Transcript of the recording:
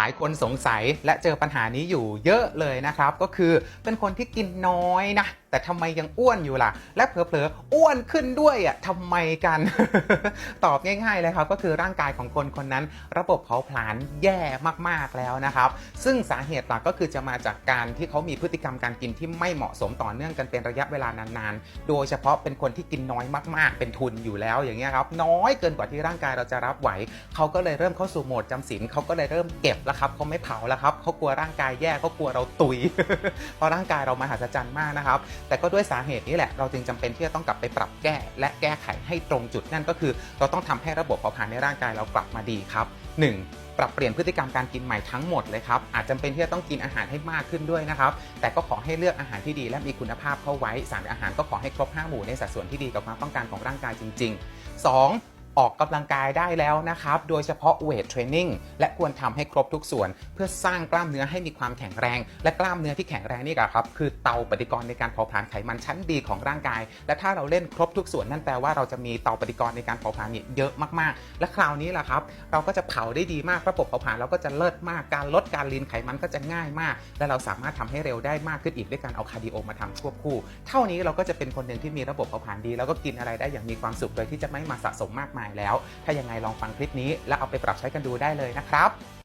หลายคนสงสัยและเจอปัญหานี้อยู่เยอะเลยนะครับ ก็คือเป็นคนที่กินน้อยนะ แต่ทำไมยังอ้วนอยู่ล่ะ และเผลอๆอ้วนขึ้นด้วยอะทำไมกัน ตอบง่ายๆเลยครับก็คือร่างกายของคนคนนั้น ระบบเผาผลาญแย่มากๆแล้วนะครับ ซึ่งสาเหตุหลักก็คือจะมาจากการที่เขามีพฤติกรรมการกินที่ไม่เหมาะสมต่อเนื่องกันเป็นระยะเวลานานๆ โดยเฉพาะเป็นคนที่กินน้อยมากๆ เป็นทุนอยู่แล้วอย่างเงี้ยครับน้อยเกินกว่าที่ร่างกายเราจะรับไหวเขาก็เลยเริ่มเข้าสู่โหมดจำศีลเขาก็เลยเริ่มเก็บแล้วครับเขาไม่เผาแล้วครับเขากลัวร่างกายแย่เขากลัวเราตุยเพราะร่างกายเรามหัศจรรย์มากนะครับแต่ก็ด้วยสาเหตุนี้แหละเราจึงจำเป็นที่จะต้องกลับไปปรับแก้ และแก้ไขให้ตรงจุดนั่นก็คือ เราต้องทำให้ระบบเผาผลาญในร่างกายเรากลับมาดีครับ 1. ปรับเปลี่ยนพฤติกรรมการกินใหม่ทั้งหมดเลยครับ อาจจำเป็นที่จะต้องกินอาหารให้มากขึ้นด้วยนะครับ แต่ก็ขอให้เลือกอาหารที่ดีและมีคุณภาพเข้าไว้ สารอาหารก็ขอให้ครบ 5 หมู่ในสัดส่วนที่ดีกับความต้องการของร่างกายจริง ๆ 2. ออกกำลังกายได้แล้วนะครับ โดยเฉพาะเวทเทรนนิ่งและควรทำให้ครบทุกส่วน เพื่อสร้างกล้ามเนื้อให้มีความแข็งแรง และกล้ามเนื้อที่แข็งแรงนี่ครับคือเตาปฏิกรณ์ในการเผาผลาญไขมันชั้นดีของร่างกาย และถ้าเราเล่นครบทุกส่วนนั่นแปลว่าเราจะมีเตาปฏิกรณ์ในการเผาผลาญเยอะมากๆ และคราวนี้แหละครับ เราก็จะเผาได้ดีมากระบบเผาผลาญเราก็จะเลิศมากการลดการลีนไขมันก็จะง่ายมาก และเราสามารถทำให้เร็วได้มากขึ้นอีกด้วยการเอาคาร์ดิโอมาทำควบคู่ เท่านี้เราก็จะเป็นคนหนึ่งที่มีระบบเผาผลาญดี แล้วก็กินอะไรได้อย่างมีความสุขโดยที่จะไม่มาสะสมมากมายแล้ว ถ้ายังไงลองฟังคลิปนี้แล้วเอาไปปรับใช้กันดูได้เลยนะครับ